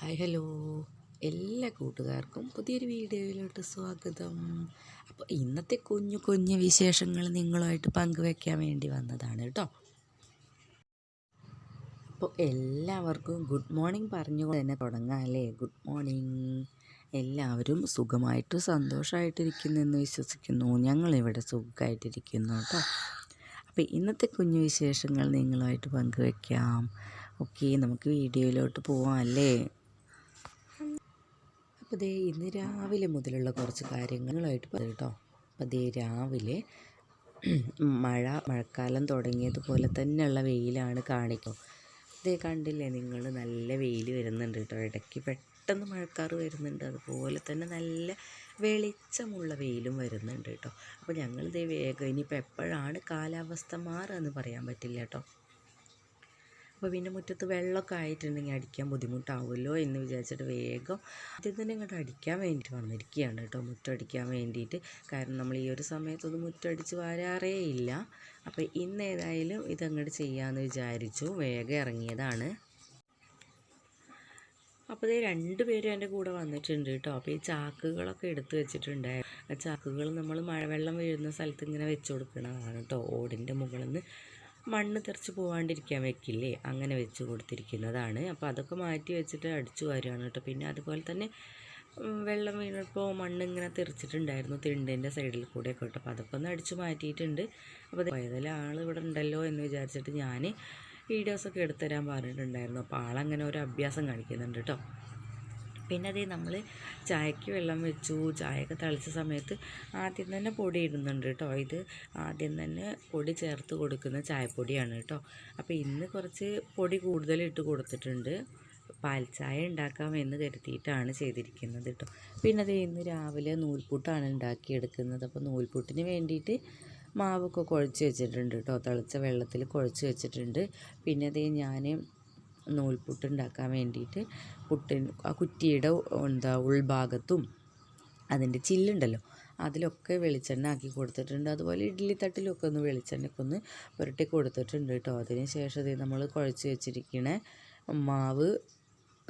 Hi hello. എല്ലാ കൂട്ടുകാർക്കും പുതിയൊരു വീഡിയോയിലോട്ട് സ്വാഗതം. അപ്പോൾ ഇന്നത്തെ കുഞ്ഞു കുഞ്ഞു വിശേഷങ്ങൾ നിങ്ങളുമായിട്ട് പങ്കുവെക്കാൻ വേണ്ടി വന്നതാണ് കേട്ടോ. അപ്പോൾ എല്ലാവർക്കും ഗുഡ് മോർണിംഗ് പറഞ്ഞുകൊണ്ട് തന്നെ തുടങ്ങാം അല്ലേ? ഗുഡ് മോർണിംഗ് എല്ലാവരും സുഖമായിട്ട് സന്തോഷമായിട്ടിരിക്കുന്നെന്ന് വിശ്വസിക്കുന്നു. ഞങ്ങളിവിടെ സുഖമായിട്ടിരിക്കുന്നു കേട്ടോ. അപ്പോൾ ഇന്നത്തെ കുഞ്ഞു വിശേഷങ്ങൾ നിങ്ങളുമായിട്ട് പങ്കുവെക്കാം. ഓക്കെ നമുക്ക് വീഡിയോയിലോട്ട് പോവാം അല്ലേ? അപ്പോൾ ദേ ഇന്ന് രാവിലെ മുതലുള്ള കുറച്ച് കാര്യങ്ങളായിട്ട് പറയും കേട്ടോ. അപ്പോൾ ദേ രാവിലെ മഴ മഴക്കാലം തുടങ്ങിയതുപോലെ തന്നെയുള്ള വെയിലാണ് കാണിക്കും. ദേ കണ്ടില്ലേ നിങ്ങൾ നല്ല വെയിൽ വരുന്നുണ്ട് കേട്ടോ. ഇടയ്ക്ക് പെട്ടെന്ന് മഴക്കാറ് വരുന്നുണ്ട്. അതുപോലെ തന്നെ നല്ല വെളിച്ചമുള്ള വെയിലും വരുന്നുണ്ട് കേട്ടോ. അപ്പോൾ ഞങ്ങൾ ദേ വേഗം ഇനിയിപ്പോൾ എപ്പോഴാണ് കാലാവസ്ഥ മാറുക എന്ന് പറയാൻ പറ്റില്ല കേട്ടോ. അപ്പോൾ പിന്നെ മുറ്റത്ത് വെള്ളമൊക്കെ ആയിട്ടുണ്ടെങ്കിൽ അടിക്കാൻ ബുദ്ധിമുട്ടാവുമല്ലോ എന്ന് വിചാരിച്ചിട്ട് വേഗം ആദ്യം തന്നെ ഇങ്ങോട്ട് അടിക്കാൻ വേണ്ടിയിട്ട് വന്നിരിക്കുകയാണ് കേട്ടോ. മുറ്റടിക്കാൻ വേണ്ടിയിട്ട്. കാരണം നമ്മൾ ഈ ഒരു സമയത്തൊന്നും മുറ്റടിച്ച് വരാറേ ഇല്ല. അപ്പോൾ ഇന്ന് ഏതായാലും ഇതങ്ങോട്ട് ചെയ്യാമെന്ന് വിചാരിച്ചു. വേഗം ഇറങ്ങിയതാണ്. അപ്പോൾ ഇത് രണ്ട് പേരും എന്റെ കൂടെ വന്നിട്ടുണ്ട് കേട്ടോ. അപ്പോൾ ഈ ചാക്കുകളൊക്കെ എടുത്ത് വെച്ചിട്ടുണ്ടായിരുന്നു. ചാക്കുകൾ നമ്മൾ മഴവെള്ളം വീഴുന്ന സ്ഥലത്ത് ഇങ്ങനെ വെച്ച് കൊടുക്കണതാണ് കേട്ടോ. ഓടിന്റെ മുകളിൽ നിന്ന് മണ്ണ് തെറിച്ച് പോവാണ്ടിരിക്കാൻ വെക്കില്ലേ? അങ്ങനെ വെച്ച് കൊടുത്തിരിക്കുന്നതാണ്. അപ്പോൾ അതൊക്കെ മാറ്റി വെച്ചിട്ട് അടിച്ചു വാരുകയാണ് കേട്ടോ. പിന്നെ അതുപോലെ തന്നെ വെള്ളം വീണപ്പോൾ മണ്ണ് ഇങ്ങനെ തെറിച്ചിട്ടുണ്ടായിരുന്നു തിണ്ടിന്റെ സൈഡിൽ കൂടെ കേട്ടോ. അപ്പോൾ അതൊക്കെ ഒന്ന് അടിച്ചു മാറ്റിയിട്ടുണ്ട്. അപ്പോൾ ഏതെല്ലാം ആൾ ഇവിടെ ഉണ്ടല്ലോ എന്ന് വിചാരിച്ചിട്ട് ഞാൻ വീഡിയോസൊക്കെ എടുത്തു തരാൻ പറഞ്ഞിട്ടുണ്ടായിരുന്നു. അപ്പോൾ ആളങ്ങനെ ഒരു അഭ്യാസം കാണിക്കുന്നുണ്ട് കേട്ടോ. പിന്നെ അതേ നമ്മൾ ചായക്ക് വെള്ളം വെച്ചു ചായയൊക്കെ തളിച്ച സമയത്ത് ആദ്യം തന്നെ പൊടി ഇടുന്നുണ്ട് കേട്ടോ. ഇത് ആദ്യം തന്നെ പൊടി ചേർത്ത് കൊടുക്കുന്ന ചായപ്പൊടിയാണ് കേട്ടോ. അപ്പോൾ ഇന്ന് കുറച്ച് പൊടി കൂടുതൽ ഇട്ട് കൊടുത്തിട്ടുണ്ട്. പാൽ ചായ എന്ന് കരുതിയിട്ടാണ് ചെയ്തിരിക്കുന്നത് കേട്ടോ. പിന്നെ അത് ഇന്ന് രാവിലെ നൂൽപുട്ടാണ് ഉണ്ടാക്കിയെടുക്കുന്നത്. അപ്പോൾ നൂൽപുട്ടിന് വേണ്ടിയിട്ട് മാവൊക്കെ കുഴച്ച് വെച്ചിട്ടുണ്ട് കേട്ടോ. തിളച്ച വെള്ളത്തിൽ കുഴച്ച് വെച്ചിട്ടുണ്ട്. പിന്നെ അതേ ഞാൻ നൂൽപുട്ട് ഉണ്ടാക്കാൻ വേണ്ടിയിട്ട് പുട്ടിന് ആ കുറ്റിയുടെ എന്താ ഉൾഭാഗത്തും അതിന്റെ ചില്ലുണ്ടല്ലോ അതിലൊക്കെ വെളിച്ചെണ്ണ ആക്കി കൊടുത്തിട്ടുണ്ട്. അതുപോലെ ഇഡ്ഡലി തട്ടിലൊക്കെ ഒന്ന് വെളിച്ചെണ്ണയ്ക്ക് ഒന്ന് പുരട്ടി കൊടുത്തിട്ടുണ്ട് കേട്ടോ. അതിന് ശേഷം നമ്മൾ കുഴച്ച് വെച്ചിരിക്കണേ മാവ്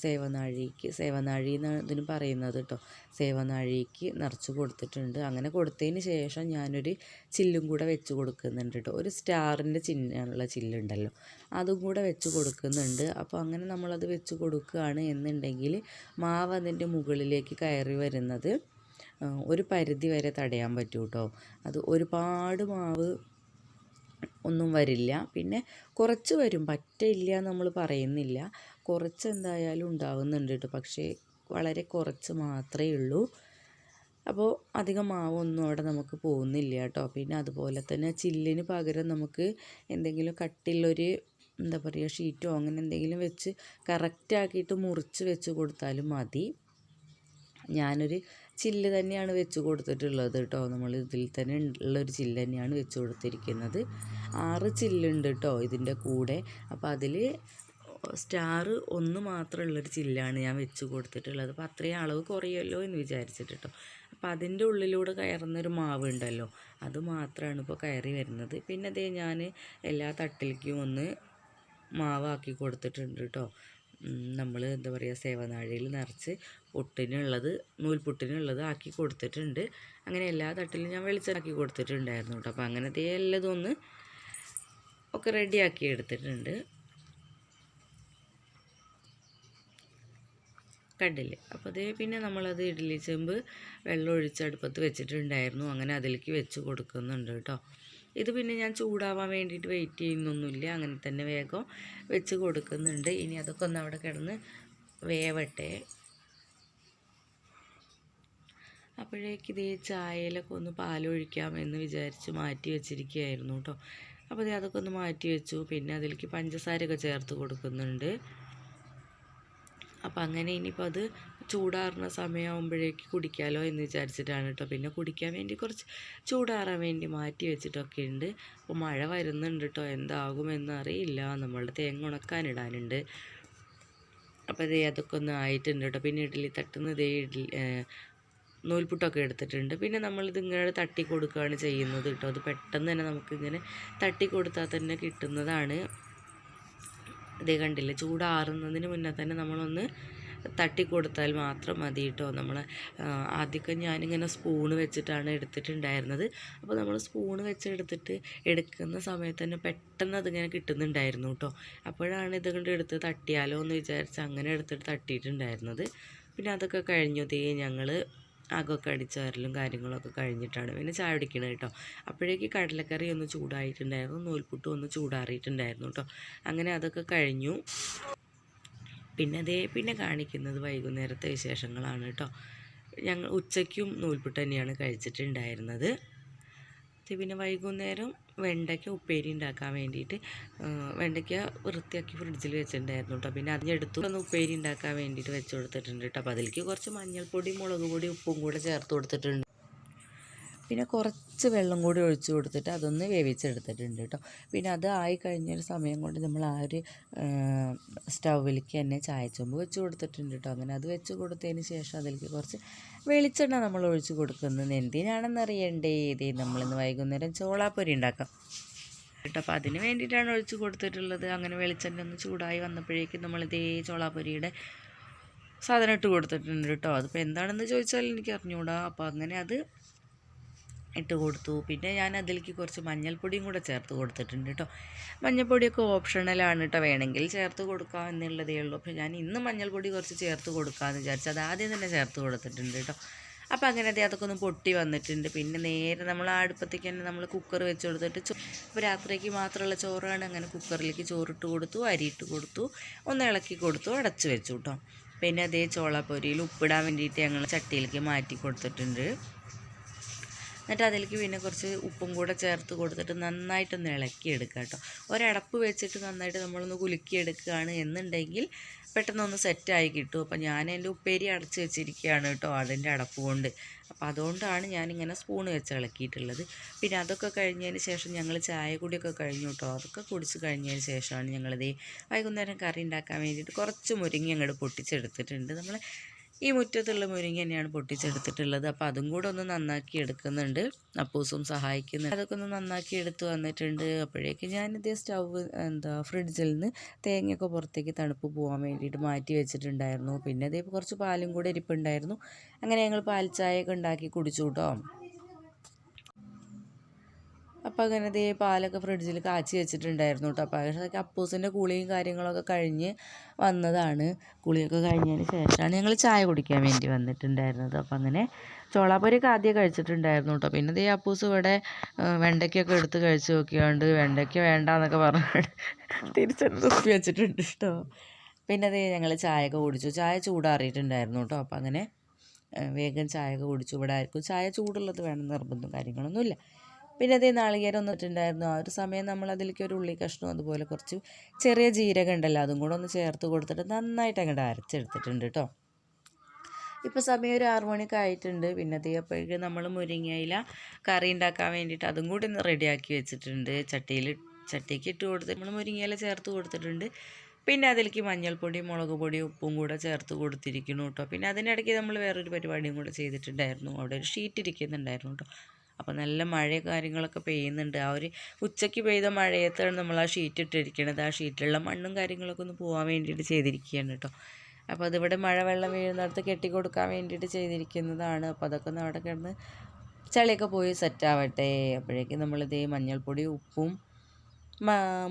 സേവനാഴിക്ക് സേവനാഴി എന്നാണ് ഇതിന് പറയുന്നത് കേട്ടോ സേവനാഴിക്ക് നിറച്ച് കൊടുത്തിട്ടുണ്ട്. അങ്ങനെ കൊടുത്തതിന് ശേഷം ഞാനൊരു ചില്ലും കൂടെ വെച്ച് കൊടുക്കുന്നുണ്ട് കേട്ടോ ഒരു സ്റ്റാറിന്റെ ചിഹ്നമുള്ള ചില്ലുണ്ടല്ലോ. അതും കൂടെ വെച്ച് കൊടുക്കുന്നുണ്ട്. അപ്പോൾ അങ്ങനെ നമ്മളത് വെച്ച് കൊടുക്കുകയാണ് എന്നുണ്ടെങ്കിൽ മാവ് അതിന്റെ മുകളിലേക്ക് കയറി വരുന്നത് ഒരു പരിധി വരെ തടയാൻ പറ്റും കേട്ടോ അത് ഒരുപാട് മാവ് ഒന്നും വരില്ല. പിന്നെ കുറച്ച് വരും. പറ്റില്ല നമ്മൾ പറയുന്നില്ല. കുറച്ച് എന്തായാലും ഉണ്ടാകുന്നുണ്ട് കേട്ടോ പക്ഷേ വളരെ കുറച്ച് മാത്രമേ ഉള്ളൂ. അപ്പോൾ അധികം മാവൊന്നും അവിടെ നമുക്ക് പോകുന്നില്ല കേട്ടോ പിന്നെ അതുപോലെ തന്നെ ചില്ലിന് പകരം നമുക്ക് എന്തെങ്കിലും കട്ടിലൊരു എന്താ പറയുക ഷീറ്റോ അങ്ങനെ എന്തെങ്കിലും വെച്ച് കറക്റ്റാക്കിയിട്ട് മുറിച്ച് വെച്ച് കൊടുത്താലും മതി. ഞാനൊരു ചില്ല് തന്നെയാണ് വെച്ച് കൊടുത്തിട്ടുള്ളത് കേട്ടോ നമ്മൾ ഇതിൽ തന്നെ ഉള്ളൊരു ചില്ല് തന്നെയാണ് വെച്ച് കൊടുത്തിരിക്കുന്നത്. ആറ് ചില്ലുണ്ട് കേട്ടോ ഇതിന്റെ കൂടെ. അപ്പോൾ അതിൽ സ്റ്റാർ ഒന്ന് മാത്രമുള്ളൊരു ചില്ലാണ് ഞാൻ വെച്ച് കൊടുത്തിട്ടുള്ളത്. അപ്പോൾ അത്രയും അളവ് കുറയുമല്ലോ എന്ന് വിചാരിച്ചിട്ട് കേട്ടോ അപ്പോൾ അതിന്റെ ഉള്ളിലൂടെ കയറുന്നൊരു മാവ് ഉണ്ടല്ലോ അത് മാത്രമാണ് ഇപ്പോൾ കയറി വരുന്നത്. പിന്നെ അതേ ഞാൻ എല്ലാ തട്ടിലേക്കും ഒന്ന് മാവാക്കി കൊടുത്തിട്ടുണ്ട് കേട്ടോ. നമ്മൾ എന്താ പറയുക സേവനാഴിയിൽ നിറച്ച് പുട്ടിനുള്ളത് നൂൽപുട്ടിനുള്ളത് ആക്കി കൊടുത്തിട്ടുണ്ട്. അങ്ങനെ എല്ലാ തട്ടിലും ഞാൻ വെളിച്ചമാക്കി കൊടുത്തിട്ടുണ്ടായിരുന്നു കേട്ടോ. അപ്പോൾ അങ്ങനത്തെ എല്ലതും ഒന്ന് ഒക്കെ റെഡിയാക്കി എടുത്തിട്ടുണ്ട്. കണ്ടില്ലേ? അപ്പോൾ അതേ പിന്നെ നമ്മളത് ഇഡ്ഡലി ചെമ്പ് വെള്ളം ഒഴിച്ച് അടുപ്പത്ത് വെച്ചിട്ടുണ്ടായിരുന്നു. അങ്ങനെ അതിലേക്ക് വെച്ച് കൊടുക്കുന്നുണ്ട് കേട്ടോ. ഇത് പിന്നെ ഞാൻ ചൂടാവാൻ വേണ്ടിയിട്ട് വെയിറ്റ് ചെയ്യുന്നൊന്നുമില്ല. അങ്ങനെ തന്നെ വേഗം വെച്ച് കൊടുക്കുന്നുണ്ട്. ഇനി അതൊക്കെ ഒന്ന് അവിടെ കിടന്ന് വേവട്ടെ. അപ്പോഴേക്ക് ഇതേ ചായയിലൊക്കെ ഒന്ന് പാലൊഴിക്കാം എന്ന് വിചാരിച്ച് മാറ്റി വെച്ചിരിക്കുകയായിരുന്നു കേട്ടോ. അപ്പോൾ അതൊക്കെ ഒന്ന് മാറ്റി വെച്ചു. പിന്നെ അതിലേക്ക് പഞ്ചസാരയൊക്കെ ചേർത്ത് കൊടുക്കുന്നുണ്ട്. അപ്പോൾ അങ്ങനെ ഇനിയിപ്പോൾ അത് ചൂടാറുന്ന സമയമാകുമ്പോഴേക്ക് കുടിക്കാമല്ലോ എന്ന് വിചാരിച്ചിട്ടാണ് കേട്ടോ പിന്നെ കുടിക്കാൻ വേണ്ടി കുറച്ച് ചൂടാറാൻ വേണ്ടി മാറ്റി വെച്ചിട്ടൊക്കെ ഉണ്ട് അപ്പോൾ മഴ വരുന്നുണ്ട് കേട്ടോ എന്താകുമെന്ന് അറിയില്ല. നമ്മളുടെ തേങ്ങ ഉണക്കാനിടാനുണ്ട് അപ്പോൾ ഇതേ അതൊക്കെ ഒന്ന് ആയിട്ടുണ്ട് കേട്ടോ പിന്നെ ഇഡ്ഡലി തട്ടുന്ന ഇതേ ഇഡ്ഡലി നൂൽപുട്ടൊക്കെ എടുത്തിട്ടുണ്ട്. പിന്നെ നമ്മളിത് ഇങ്ങനെ തട്ടി കൊടുക്കുകയാണ് ചെയ്യുന്നത് കേട്ടോ അത് പെട്ടെന്ന് തന്നെ നമുക്കിങ്ങനെ തട്ടി കൊടുത്താൽ തന്നെ കിട്ടുന്നതാണ്. ഇതേ കണ്ടില്ലേ? ചൂടാറുന്നതിന് മുന്നേ തന്നെ നമ്മളൊന്ന് തട്ടി കൊടുത്താൽ മാത്രം മതി കേട്ടോ നമ്മൾ ആദ്യമൊക്കെ ഞാനിങ്ങനെ സ്പൂണ് വെച്ചിട്ടാണ് എടുത്തിട്ടുണ്ടായിരുന്നത്. അപ്പോൾ നമ്മൾ സ്പൂണ് വെച്ചെടുത്തിട്ട് എടുക്കുന്ന സമയത്ത് തന്നെ പെട്ടെന്ന് അതിങ്ങനെ കിട്ടുന്നുണ്ടായിരുന്നു കേട്ടോ അപ്പോഴാണ് ഇതുകൊണ്ട് എടുത്ത് തട്ടിയാലോ എന്ന് വിചാരിച്ച് അങ്ങനെ എടുത്തിട്ട് തട്ടിയിട്ടുണ്ടായിരുന്നത്. പിന്നെ അതൊക്കെ കഴിഞ്ഞതേ ഞങ്ങൾ അകമൊക്കെ അടിച്ച് വരലും കാര്യങ്ങളൊക്കെ കഴിഞ്ഞിട്ടാണ്. പിന്നെ ചായ കുടിക്കണത് കേട്ടോ. അപ്പോഴേക്ക് കടലക്കറി ഒന്ന് ചൂടായിട്ടുണ്ടായിരുന്നു നൂൽപുട്ട് ഒന്ന് ചൂടാറിയിട്ടുണ്ടായിരുന്നു കേട്ടോ. അങ്ങനെ അതൊക്കെ കഴിഞ്ഞു. പിന്നെ അതേ പിന്നെ കാണിക്കുന്നത് വൈകുന്നേരത്തെ വിശേഷങ്ങളാണ് കേട്ടോ. ഞങ്ങൾ ഉച്ചയ്ക്കും നൂൽപുട്ട് തന്നെയാണ് കഴിച്ചിട്ടുണ്ടായിരുന്നത്. പിന്നെ വൈകുന്നേരം വെണ്ടയ്ക്ക ഉപ്പേരി ഉണ്ടാക്കാൻ വേണ്ടിയിട്ട് വെണ്ടയ്ക്ക വൃത്തിയാക്കി ഫ്രിഡ്ജിൽ വെച്ചിട്ടുണ്ടായിരുന്നു കേട്ടോ പിന്നെ അതിനെടുത്തു ഒന്ന് ഉപ്പേരി ഉണ്ടാക്കാൻ വേണ്ടിയിട്ട് വെച്ച് കൊടുത്തിട്ടുണ്ട് കേട്ടോ അപ്പോൾ അതിലേക്ക് കുറച്ച് മഞ്ഞൾപ്പൊടി മുളക് പൊടി ഉപ്പും കൂടെ ചേർത്ത് കൊടുത്തിട്ടുണ്ട്. പിന്നെ കുറച്ച് വെള്ളം കൂടി ഒഴിച്ചു കൊടുത്തിട്ട് അതൊന്ന് വേവിച്ചെടുത്തിട്ടുണ്ട് കേട്ടോ. പിന്നെ അത് ആയി കഴിഞ്ഞൊരു സമയം കൊണ്ട് നമ്മൾ ആ ഒരു സ്റ്റൗവിലേക്ക് തന്നെ ചായച്ചൊമ്പ് വെച്ച് കൊടുത്തിട്ടുണ്ട് കേട്ടോ. അങ്ങനെ അത് വെച്ച് കൊടുത്തതിന് ശേഷം അതിലേക്ക് കുറച്ച് വെളിച്ചെണ്ണ നമ്മൾ ഒഴിച്ച് കൊടുക്കുന്നത്. എന്തിനാണെന്ന് അറിയണ്ടേ? ഇതേ നമ്മളിന്ന് വൈകുന്നേരം ചോളാപ്പൊരി ഉണ്ടാക്കാം. കേട്ടോ അപ്പോൾ അതിന് വേണ്ടിയിട്ടാണ് ഒഴിച്ച് കൊടുത്തിട്ടുള്ളത്. അങ്ങനെ വെളിച്ചെണ്ണ ഒന്ന് ചൂടായി വന്നപ്പോഴേക്കും നമ്മൾ ഇതേ ചോളാപ്പൊരിയുടെ സാധനം ഇട്ട് കൊടുത്തിട്ടുണ്ട് കേട്ടോ. അതിപ്പോൾ എന്താണെന്ന് ചോദിച്ചാൽ എനിക്ക് അറിഞ്ഞുകൂടാ അപ്പോൾ അങ്ങനെ അത് ഇട്ട് കൊടുത്തു. പിന്നെ ഞാൻ അതിലേക്ക് കുറച്ച് മഞ്ഞൾപ്പൊടിയും കൂടെ ചേർത്ത് കൊടുത്തിട്ടുണ്ട് കേട്ടോ മഞ്ഞൾപ്പൊടിയൊക്കെ ഓപ്ഷണലാണ് കേട്ടോ വേണമെങ്കിൽ ചേർത്ത് കൊടുക്കാം എന്നുള്ളതേ ഉള്ളൂ. അപ്പോൾ ഞാൻ ഇന്ന് മഞ്ഞൾപ്പൊടി കുറച്ച് ചേർത്ത് കൊടുക്കാമെന്ന് വിചാരിച്ചു. അത് ആദ്യം തന്നെ ചേർത്ത് കൊടുത്തിട്ടുണ്ട് കേട്ടോ അപ്പോൾ അങ്ങനെ അതൊക്കെ ഒന്ന് പൊട്ടി വന്നിട്ടുണ്ട്. പിന്നെ നേരെ നമ്മൾ ആ അടുപ്പത്തേക്ക് തന്നെ നമ്മൾ കുക്കർ വെച്ച് കൊടുത്തിട്ട് ചോ ഇപ്പോൾ രാത്രിക്ക് മാത്രമുള്ള ചോറാണ്. അങ്ങനെ കുക്കറിലേക്ക് ചോറിട്ട് കൊടുത്തു അരിയിട്ട് കൊടുത്തു ഒന്ന് ഇളക്കി കൊടുത്തു അടച്ച് വെച്ചു കേട്ടോ പിന്നെ അതേ ചോളപ്പൊരിയിൽ ഉപ്പിടാൻ വേണ്ടിയിട്ട് ഞങ്ങൾ ചട്ടിയിലേക്ക് മാറ്റി കൊടുത്തിട്ടുണ്ട്. എന്നിട്ട് അതിലേക്ക് പിന്നെ കുറച്ച് ഉപ്പും കൂടെ ചേർത്ത് കൊടുത്തിട്ട് നന്നായിട്ടൊന്ന് ഇളക്കിയെടുക്കുക കേട്ടോ. ഒരടപ്പ് വെച്ചിട്ട് നന്നായിട്ട് നമ്മളൊന്ന് കുലുക്കിയെടുക്കുകയാണ് എന്നുണ്ടെങ്കിൽ പെട്ടെന്നൊന്ന് സെറ്റായി കിട്ടും. അപ്പോൾ ഞാൻ എന്റെ ഉപ്പേരി അടച്ച് വെച്ചിരിക്കുകയാണ് കേട്ടോ അതിന്റെ അടപ്പ് കൊണ്ട്. അപ്പോൾ അതുകൊണ്ടാണ് ഞാനിങ്ങനെ സ്പൂൺ വെച്ച് ഇളക്കിയിട്ടുള്ളത്. പിന്നെ അതൊക്കെ കഴിഞ്ഞതിന് ശേഷം ഞങ്ങൾ ചായ കൂടിയൊക്കെ കഴിഞ്ഞു കേട്ടോ. അതൊക്കെ കുടിച്ച് കഴിഞ്ഞതിന് ശേഷമാണ് ഞങ്ങളിത് വൈകുന്നേരം കറി ഉണ്ടാക്കാൻ വേണ്ടിയിട്ട് കുറച്ച് മുരിങ്ങ അങ്ങോട്ട് പൊട്ടിച്ചെടുത്തിട്ടുണ്ട്. നമ്മൾ ഈ മുറ്റത്തുള്ള മുരിങ്ങ തന്നെയാണ് പൊട്ടിച്ചെടുത്തിട്ടുള്ളത്. അപ്പോൾ അതും കൂടെ ഒന്ന് നന്നാക്കി എടുക്കുന്നുണ്ട്. അപ്പൂസും സഹായിക്കുന്നുണ്ട്. അതൊക്കെ ഒന്ന് നന്നാക്കി എടുത്ത് വന്നിട്ടുണ്ട്. അപ്പോഴേക്ക് ഞാനിത് സ്റ്റൗവ് എന്താ ഫ്രിഡ്ജിൽ നിന്ന് തേങ്ങയൊക്കെ പുറത്തേക്ക് തണുപ്പ് പോകാൻ വേണ്ടിയിട്ട് മാറ്റി വെച്ചിട്ടുണ്ടായിരുന്നു. പിന്നെ അതേ കുറച്ച് പാലും കൂടെ ഇരിപ്പുണ്ടായിരുന്നു അങ്ങനെ ഞങ്ങൾ പാൽ ചായയൊക്കെ ഉണ്ടാക്കി കുടിച്ചു കേട്ടോ. അപ്പോൾ അങ്ങനെ ദേ പാലൊക്കെ ഫ്രിഡ്ജിൽ കാച്ചി വെച്ചിട്ടുണ്ടായിരുന്നു കേട്ടോ അപ്പോൾ അതൊക്കെ അപ്പൂസിന്റെ കുളിയും കാര്യങ്ങളൊക്കെ കഴിഞ്ഞ് വന്നതാണ്. കുളിയൊക്കെ കഴിഞ്ഞതിന് ശേഷമാണ് ഞങ്ങൾ ചായ കുടിക്കാൻ വേണ്ടി വന്നിട്ടുണ്ടായിരുന്നത്. അപ്പോൾ അങ്ങനെ ചോളാപ്പൊരിയൊക്കെ ആദ്യം കഴിച്ചിട്ടുണ്ടായിരുന്നു കേട്ടോ പിന്നെ ദേ അപ്പൂസ് ഇവിടെ വെണ്ടയ്ക്കൊക്കെ എടുത്ത് കഴിച്ച് നോക്കിയോണ്ട് വെണ്ടയ്ക്ക വേണ്ടാന്നൊക്കെ പറഞ്ഞു തിരിച്ചെടുത്ത് തുപ്പി വെച്ചിട്ടുണ്ട് കേട്ടോ പിന്നെ അതേ ഞങ്ങൾ ചായയൊക്കെ കുടിച്ചു. ചായ ചൂടാറിയിട്ടുണ്ടായിരുന്നു കേട്ടോ അപ്പോൾ അങ്ങനെ വേഗം ചായയൊക്കെ കുടിച്ചു. ഇവിടെ ആർക്കും ചായ ചൂടുള്ളത് വേണം നിർബന്ധം കാര്യങ്ങളൊന്നുമില്ല. പിന്നെ അതേ നാളികേരം ഒന്നിട്ടുണ്ടായിരുന്നു ആ ഒരു സമയം നമ്മൾ അതിലേക്ക് ഒരു ഉള്ളി കഷ്ണം അതുപോലെ കുറച്ച് ചെറിയ ജീരകം ഉണ്ടല്ലോ അതും കൂടെ ഒന്ന് ചേർത്ത് കൊടുത്തിട്ട് നന്നായിട്ട് അങ്ങോട്ട് അരച്ചെടുത്തിട്ടുണ്ട് കേട്ടോ ഇപ്പോൾ സമയം ഒരു ആറു മണിയൊക്കെ ആയിട്ടുണ്ട്. പിന്നെ അതേ അപ്പോഴേക്ക് നമ്മൾ മുരിങ്ങയില കറി ഉണ്ടാക്കാൻ വേണ്ടിയിട്ട് അതും കൂടി ഒന്ന് റെഡിയാക്കി വെച്ചിട്ടുണ്ട്. ചട്ടിയിൽ ചട്ടിക്ക് ഇട്ട് കൊടുത്ത് നമ്മൾ മുരിങ്ങയില ചേർത്ത് കൊടുത്തിട്ടുണ്ട്. പിന്നെ അതിലേക്ക് മഞ്ഞൾപ്പൊടി മുളക് പൊടി ഉപ്പും കൂടെ ചേർത്ത് കൊടുത്തിരിക്കുന്നു കേട്ടോ പിന്നെ അതിനിടയ്ക്ക് നമ്മൾ വേറൊരു പരിപാടിയും കൂടെ ചെയ്തിട്ടുണ്ടായിരുന്നു. അവിടെ ഒരു ഷീറ്റ് ഇരിക്കുന്നുണ്ടായിരുന്നു കേട്ടോ അപ്പോൾ നല്ല മഴ കാര്യങ്ങളൊക്കെ പെയ്യുന്നുണ്ട്. ആ ഒരു ഉച്ചയ്ക്ക് പെയ്ത മഴയത്താണ് നമ്മൾ ആ ഷീറ്റ് ഇട്ടിരിക്കണത്. ആ ഷീറ്റിലുള്ള മണ്ണും കാര്യങ്ങളൊക്കെ ഒന്ന് പോകാൻ വേണ്ടിയിട്ട് ചെയ്തിരിക്കുകയാണ് കേട്ടോ അപ്പോൾ അതിവിടെ മഴ വെള്ളം വീഴുന്നിടത്ത് കെട്ടി കൊടുക്കാൻ വേണ്ടിയിട്ട് ചെയ്തിരിക്കുന്നതാണ്. അപ്പോൾ അതൊക്കെ ഒന്ന് അവിടെ കിടന്ന് ചളിയൊക്കെ പോയി സെറ്റാവട്ടെ അപ്പോഴേക്കും നമ്മളിതേ മഞ്ഞൾപ്പൊടി ഉപ്പും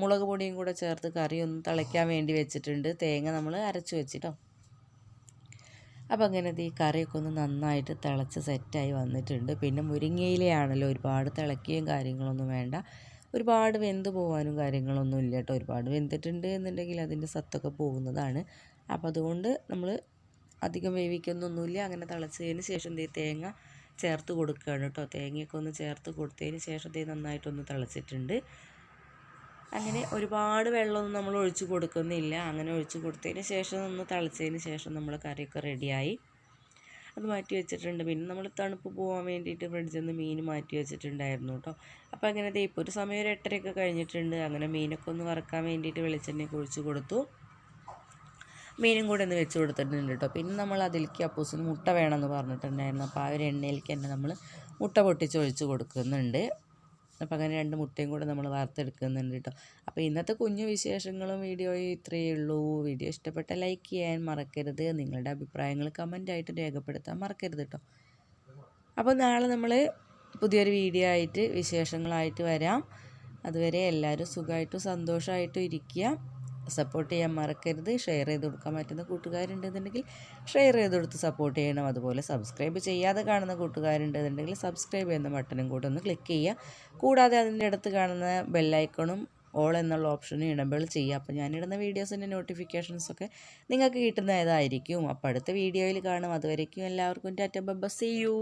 മുളക് പൊടിയും കൂടെ ചേർത്ത് കറി ഒന്ന് തിളയ്ക്കാൻ വേണ്ടി വെച്ചിട്ടുണ്ട്. തേങ്ങ നമ്മൾ അരച്ച് വെച്ചിട്ടോ. അപ്പോൾ അങ്ങനെ ഈ കറിയൊക്കെ ഒന്ന് നന്നായിട്ട് തിളച്ച് സെറ്റായി വന്നിട്ടുണ്ട്. പിന്നെ മുരിങ്ങയിലയാണല്ലോ ഒരുപാട് തിളക്കുകയും കാര്യങ്ങളൊന്നും വേണ്ട. ഒരുപാട് വെന്ത് പോകാനും കാര്യങ്ങളൊന്നും ഇല്ല കേട്ടോ. ഒരുപാട് വെന്തിട്ടുണ്ട് എന്നുണ്ടെങ്കിൽ അതിന്റെ സത്തൊക്കെ പോകുന്നതാണ്. അപ്പോൾ അതുകൊണ്ട് നമ്മൾ അധികം വേവിക്കുന്നൊന്നുമില്ല. അങ്ങനെ തിളച്ചതിന് ശേഷം ഈ തേങ്ങ ചേർത്ത് കൊടുക്കുകയാണ് കേട്ടോ. തേങ്ങയൊക്കെ ഒന്ന് ചേർത്ത് കൊടുത്തതിന് ശേഷം ദേ നന്നായിട്ടൊന്ന് തിളച്ചിട്ടുണ്ട്. അങ്ങനെ ഒരുപാട് വെള്ളമൊന്നും നമ്മൾ ഒഴിച്ചു കൊടുക്കുന്നില്ല. അങ്ങനെ ഒഴിച്ചു കൊടുത്തതിന് ശേഷം ഒന്ന് തിളച്ചതിന് ശേഷം നമ്മൾ കറിയൊക്കെ റെഡിയായി. അത് മാറ്റി വെച്ചിട്ടുണ്ട്. പിന്നെ നമ്മൾ തണുപ്പ് പോകാൻ വേണ്ടിയിട്ട് ഫ്രിഡ്ജിൽ നിന്ന് മീൻ മാറ്റി വെച്ചിട്ടുണ്ടായിരുന്നു കേട്ടോ. അപ്പോൾ അങ്ങനെ ദേ ഇപ്പോൾ ഒരു സമയം ഒരു എട്ടരയൊക്കെ കഴിഞ്ഞിട്ടുണ്ട്. അങ്ങനെ മീനൊക്കെ ഒന്ന് വറക്കാൻ വേണ്ടിയിട്ട് വെളിച്ചെണ്ണയൊക്കെ ഒഴിച്ചു കൊടുത്തു. മീനും കൂടെ ഒന്ന് വെച്ച് കൊടുത്തിട്ടുണ്ട് കേട്ടോ. പിന്നെ നമ്മൾ അതിലേക്ക് അപ്പൂസിന് മുട്ട വേണമെന്ന് പറഞ്ഞിട്ടുണ്ടായിരുന്നു. അപ്പോൾ ആ ഒരു എണ്ണയിലേക്ക് തന്നെ നമ്മൾ മുട്ട പൊട്ടിച്ച് ഒഴിച്ച് കൊടുക്കുന്നുണ്ട്. അപ്പോൾ അങ്ങനെ രണ്ട് മുട്ടയും കൂടെ നമ്മൾ വാർത്തെടുക്കുന്നുണ്ട് കേട്ടോ അപ്പോൾ ഇന്നത്തെ കുഞ്ഞു വിശേഷങ്ങളും വീഡിയോയും ഇത്രയേ ഉള്ളൂ. വീഡിയോ ഇഷ്ടപ്പെട്ട ലൈക്ക് ചെയ്യാൻ മറക്കരുത്. നിങ്ങളുടെ അഭിപ്രായങ്ങൾ കമന്റായിട്ട് രേഖപ്പെടുത്താൻ മറക്കരുത് കേട്ടോ അപ്പോൾ നാളെ നമ്മൾ പുതിയൊരു വീഡിയോ ആയിട്ട് വിശേഷങ്ങളായിട്ട് വരാം. അതുവരെ എല്ലാവരും സുഖമായിട്ടും സന്തോഷമായിട്ടും ഇരിക്കുക. സപ്പോർട്ട് ചെയ്യാൻ മറക്കരുത്. ഷെയർ ചെയ്ത് കൊടുക്കാൻ പറ്റുന്ന കൂട്ടുകാരുണ്ടെന്നുണ്ടെങ്കിൽ ഷെയർ ചെയ്ത് കൊടുത്ത് സപ്പോർട്ട് ചെയ്യണം. അതുപോലെ സബ്സ്ക്രൈബ് ചെയ്യാതെ കാണുന്ന കൂട്ടുകാരുണ്ടെന്നുണ്ടെങ്കിൽ സബ്സ്ക്രൈബ് ചെയ്യുന്ന ബട്ടണും കൂടെ ഒന്ന് ക്ലിക്ക് ചെയ്യുക. കൂടാതെ അതിന്റെ അടുത്ത് കാണുന്ന ബെല്ലൈക്കണും ഓൾ എന്നുള്ള ഓപ്ഷനും ഇനബിൾ ചെയ്യുക. അപ്പോൾ ഞാനിടുന്ന വീഡിയോസിന്റെ നോട്ടിഫിക്കേഷൻസൊക്കെ നിങ്ങൾക്ക് കിട്ടുന്നതായിരിക്കും. അപ്പോൾ അടുത്ത വീഡിയോയിൽ കാണും. അതുവരേക്കും എല്ലാവർക്കും ടാറ്റ ബബ്ബ. C U